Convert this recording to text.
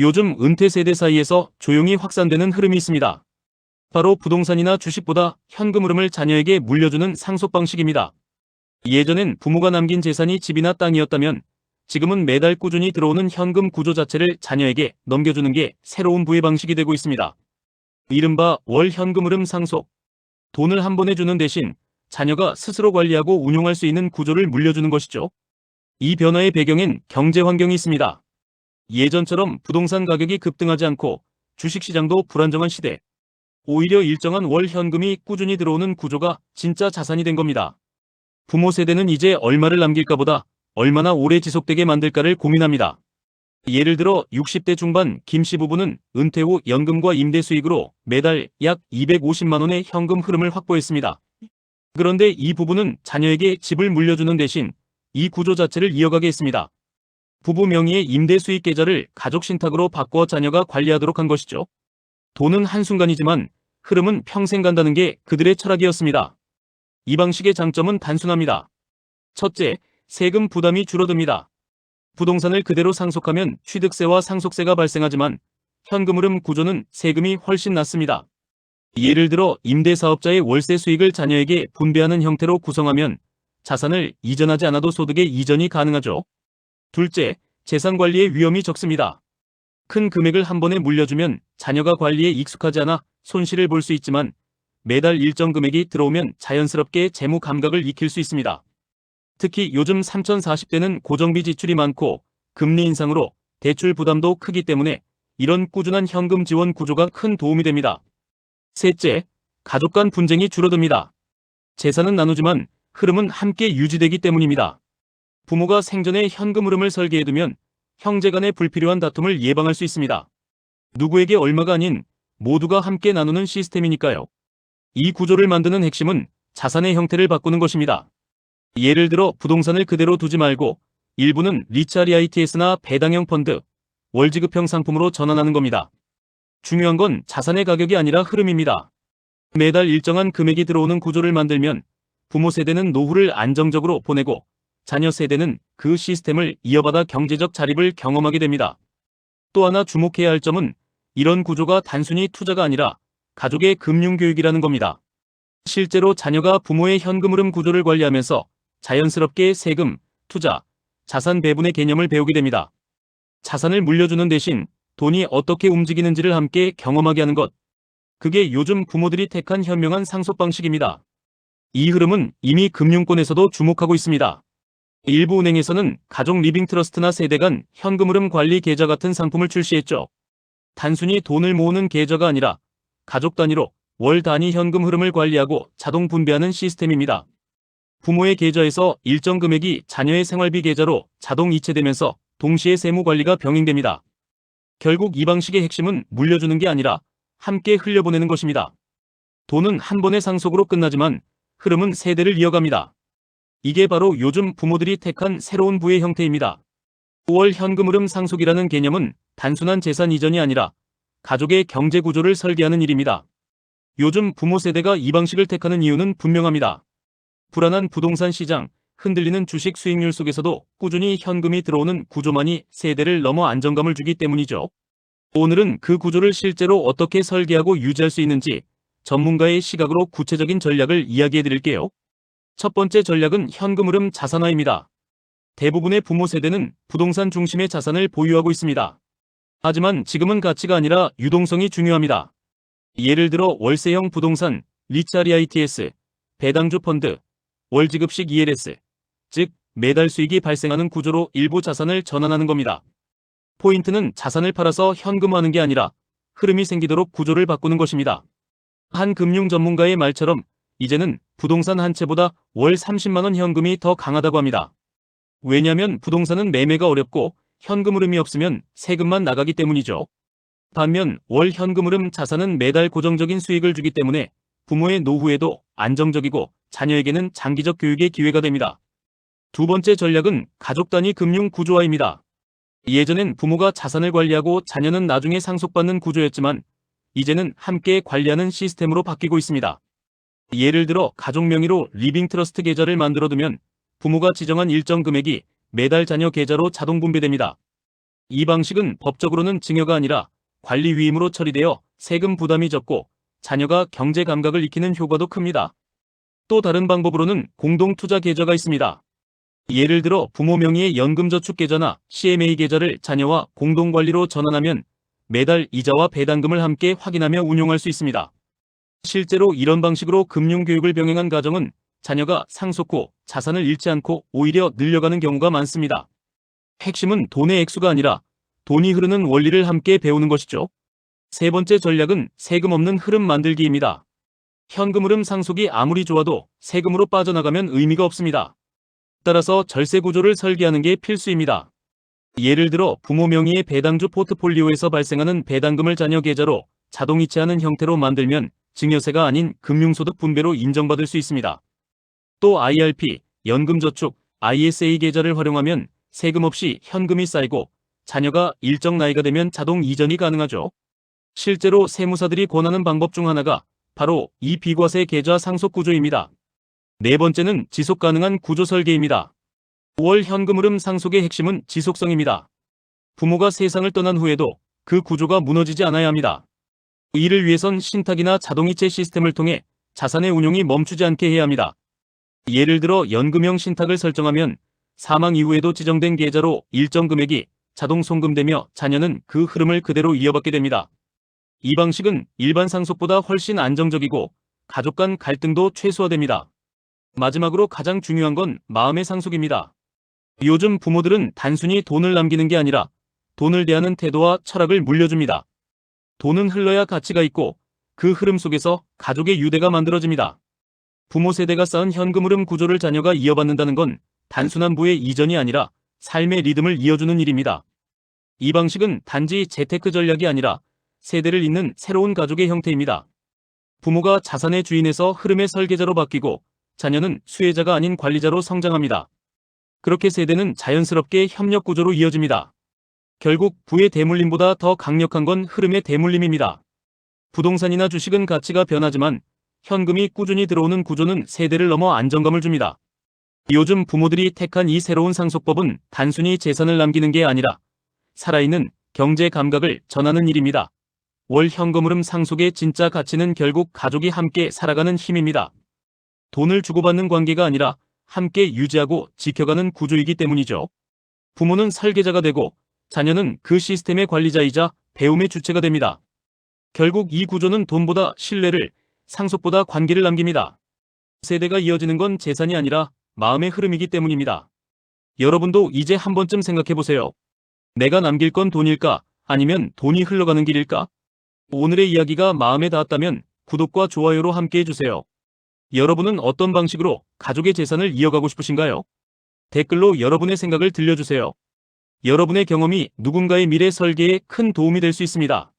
요즘 은퇴 세대 사이에서 조용히 확산되는 흐름이 있습니다. 바로 부동산이나 주식보다 현금 흐름을 자녀에게 물려주는 상속 방식입니다. 예전엔 부모가 남긴 재산이 집이나 땅이었다면 지금은 매달 꾸준히 들어오는 현금 구조 자체를 자녀에게 넘겨주는 게 새로운 부의 방식이 되고 있습니다. 이른바 월 현금 흐름 상속. 돈을 한 번에 주는 대신 자녀가 스스로 관리하고 운용할 수 있는 구조를 물려주는 것이죠. 이 변화의 배경엔 경제 환경이 있습니다. 예전처럼 부동산 가격이 급등하지 않고 주식시장도 불안정한 시대. 오히려 일정한 월 현금이 꾸준히 들어오는 구조가 진짜 자산이 된 겁니다. 부모 세대는 이제 얼마를 남길까 보다 얼마나 오래 지속되게 만들까를 고민합니다. 예를 들어 60대 중반 김씨 부부는 은퇴 후 연금과 임대 수익으로 매달 약 250만 원의 현금 흐름을 확보했습니다. 그런데 이 부부는 자녀에게 집을 물려주는 대신 이 구조 자체를 이어가게 했습니다. 부부 명의의 임대 수익 계좌를 가족 신탁으로 바꿔 자녀가 관리하도록 한 것이죠. 돈은 한순간이지만 흐름은 평생 간다는 게 그들의 철학이었습니다. 이 방식의 장점은 단순합니다. 첫째, 세금 부담이 줄어듭니다. 부동산을 그대로 상속하면 취득세와 상속세가 발생하지만 현금 흐름 구조는 세금이 훨씬 낮습니다. 예를 들어 임대사업자의 월세 수익을 자녀에게 분배하는 형태로 구성하면 자산을 이전하지 않아도 소득의 이전이 가능하죠. 둘째, 재산 관리의 위험이 적습니다. 큰 금액을 한 번에 물려주면 자녀가 관리에 익숙하지 않아 손실을 볼 수 있지만 매달 일정 금액이 들어오면 자연스럽게 재무 감각을 익힐 수 있습니다. 특히 요즘 3040대는 고정비 지출이 많고 금리 인상으로 대출 부담도 크기 때문에 이런 꾸준한 현금 지원 구조가 큰 도움이 됩니다. 셋째, 가족 간 분쟁이 줄어듭니다. 재산은 나누지만 흐름은 함께 유지되기 때문입니다. 부모가 생전에 현금 흐름을 설계해두면 형제 간의 불필요한 다툼을 예방할 수 있습니다. 누구에게 얼마가 아닌 모두가 함께 나누는 시스템이니까요. 이 구조를 만드는 핵심은 자산의 형태를 바꾸는 것입니다. 예를 들어 부동산을 그대로 두지 말고 일부는 리차리 ITS나 배당형 펀드, 월지급형 상품으로 전환하는 겁니다. 중요한 건 자산의 가격이 아니라 흐름입니다. 매달 일정한 금액이 들어오는 구조를 만들면 부모 세대는 노후를 안정적으로 보내고 자녀 세대는 그 시스템을 이어받아 경제적 자립을 경험하게 됩니다. 또 하나 주목해야 할 점은 이런 구조가 단순히 투자가 아니라 가족의 금융교육이라는 겁니다. 실제로 자녀가 부모의 현금 흐름 구조를 관리하면서 자연스럽게 세금, 투자, 자산 배분의 개념을 배우게 됩니다. 자산을 물려주는 대신 돈이 어떻게 움직이는지를 함께 경험하게 하는 것. 그게 요즘 부모들이 택한 현명한 상속 방식입니다. 이 흐름은 이미 금융권에서도 주목하고 있습니다. 일부 은행에서는 가족 리빙 트러스트나 세대 간 현금 흐름 관리 계좌 같은 상품을 출시했죠. 단순히 돈을 모으는 계좌가 아니라 가족 단위로 월 단위 현금 흐름을 관리하고 자동 분배하는 시스템입니다. 부모의 계좌에서 일정 금액이 자녀의 생활비 계좌로 자동 이체되면서 동시에 세무 관리가 병행됩니다. 결국 이 방식의 핵심은 물려주는 게 아니라 함께 흘려보내는 것입니다. 돈은 한 번의 상속으로 끝나지만 흐름은 세대를 이어갑니다. 이게 바로 요즘 부모들이 택한 새로운 부의 형태입니다. 5월 현금 흐름 상속이라는 개념은 단순한 재산 이전이 아니라 가족의 경제 구조를 설계하는 일입니다. 요즘 부모 세대가 이 방식을 택하는 이유는 분명합니다. 불안한 부동산 시장, 흔들리는 주식 수익률 속에서도 꾸준히 현금이 들어오는 구조만이 세대를 넘어 안정감을 주기 때문이죠. 오늘은 그 구조를 실제로 어떻게 설계하고 유지할 수 있는지 전문가의 시각으로 구체적인 전략을 이야기해 드릴게요. 첫 번째 전략은 현금 흐름 자산화입니다. 대부분의 부모 세대는 부동산 중심의 자산을 보유하고 있습니다. 하지만 지금은 가치가 아니라 유동성이 중요합니다. 예를 들어 월세형 부동산, 리차리 ITS, 배당주 펀드, 월지급식 ELS, 즉 매달 수익이 발생하는 구조로 일부 자산을 전환하는 겁니다. 포인트는 자산을 팔아서 현금화하는 게 아니라 흐름이 생기도록 구조를 바꾸는 것입니다. 한 금융 전문가의 말처럼 이제는 부동산 한 채보다 월 30만원 현금이 더 강하다고 합니다. 왜냐하면 부동산은 매매가 어렵고 현금 흐름이 없으면 세금만 나가기 때문이죠. 반면 월 현금 흐름 자산은 매달 고정적인 수익을 주기 때문에 부모의 노후에도 안정적이고 자녀에게는 장기적 교육의 기회가 됩니다. 두 번째 전략은 가족 단위 금융 구조화입니다. 예전엔 부모가 자산을 관리하고 자녀는 나중에 상속받는 구조였지만 이제는 함께 관리하는 시스템으로 바뀌고 있습니다. 예를 들어 가족 명의로 리빙 트러스트 계좌를 만들어두면 부모가 지정한 일정 금액이 매달 자녀 계좌로 자동 분배됩니다. 이 방식은 법적으로는 증여가 아니라 관리 위임으로 처리되어 세금 부담이 적고 자녀가 경제 감각을 익히는 효과도 큽니다. 또 다른 방법으로는 공동 투자 계좌가 있습니다. 예를 들어 부모 명의의 연금저축 계좌나 CMA 계좌를 자녀와 공동 관리로 전환하면 매달 이자와 배당금을 함께 확인하며 운용할 수 있습니다. 실제로 이런 방식으로 금융교육을 병행한 가정은 자녀가 상속 후 자산을 잃지 않고 오히려 늘려가는 경우가 많습니다. 핵심은 돈의 액수가 아니라 돈이 흐르는 원리를 함께 배우는 것이죠. 세 번째 전략은 세금 없는 흐름 만들기입니다. 현금 흐름 상속이 아무리 좋아도 세금으로 빠져나가면 의미가 없습니다. 따라서 절세 구조를 설계하는 게 필수입니다. 예를 들어 부모 명의의 배당주 포트폴리오에서 발생하는 배당금을 자녀 계좌로 자동 이체하는 형태로 만들면 증여세가 아닌 금융소득 분배로 인정받을 수 있습니다. 또 IRP, 연금저축, ISA 계좌를 활용하면 세금 없이 현금이 쌓이고 자녀가 일정 나이가 되면 자동 이전이 가능하죠. 실제로 세무사들이 권하는 방법 중 하나가 바로 이 비과세 계좌 상속 구조입니다. 네 번째는 지속 가능한 구조 설계입니다. 5월 현금 흐름 상속의 핵심은 지속성입니다. 부모가 세상을 떠난 후에도 그 구조가 무너지지 않아야 합니다. 이를 위해선 신탁이나 자동이체 시스템을 통해 자산의 운용이 멈추지 않게 해야 합니다. 예를 들어 연금형 신탁을 설정하면 사망 이후에도 지정된 계좌로 일정 금액이 자동 송금되며 자녀는 그 흐름을 그대로 이어받게 됩니다. 이 방식은 일반 상속보다 훨씬 안정적이고 가족 간 갈등도 최소화됩니다. 마지막으로 가장 중요한 건 마음의 상속입니다. 요즘 부모들은 단순히 돈을 남기는 게 아니라 돈을 대하는 태도와 철학을 물려줍니다. 돈은 흘러야 가치가 있고 그 흐름 속에서 가족의 유대가 만들어집니다. 부모 세대가 쌓은 현금 흐름 구조를 자녀가 이어받는다는 건 단순한 부의 이전이 아니라 삶의 리듬을 이어주는 일입니다. 이 방식은 단지 재테크 전략이 아니라 세대를 잇는 새로운 가족의 형태입니다. 부모가 자산의 주인에서 흐름의 설계자로 바뀌고 자녀는 수혜자가 아닌 관리자로 성장합니다. 그렇게 세대는 자연스럽게 협력 구조로 이어집니다. 결국 부의 대물림보다 더 강력한 건 흐름의 대물림입니다. 부동산이나 주식은 가치가 변하지만 현금이 꾸준히 들어오는 구조는 세대를 넘어 안정감을 줍니다. 요즘 부모들이 택한 이 새로운 상속법은 단순히 재산을 남기는 게 아니라 살아있는 경제 감각을 전하는 일입니다. 월 현금 흐름 상속의 진짜 가치는 결국 가족이 함께 살아가는 힘입니다. 돈을 주고받는 관계가 아니라 함께 유지하고 지켜가는 구조이기 때문이죠. 부모는 설계자가 되고 자녀는 그 시스템의 관리자이자 배움의 주체가 됩니다. 결국 이 구조는 돈보다 신뢰를, 상속보다 관계를 남깁니다. 세대가 이어지는 건 재산이 아니라 마음의 흐름이기 때문입니다. 여러분도 이제 한 번쯤 생각해 보세요. 내가 남길 건 돈일까? 아니면 돈이 흘러가는 길일까? 오늘의 이야기가 마음에 닿았다면 구독과 좋아요로 함께 해주세요. 여러분은 어떤 방식으로 가족의 재산을 이어가고 싶으신가요? 댓글로 여러분의 생각을 들려주세요. 여러분의 경험이 누군가의 미래 설계에 큰 도움이 될 수 있습니다.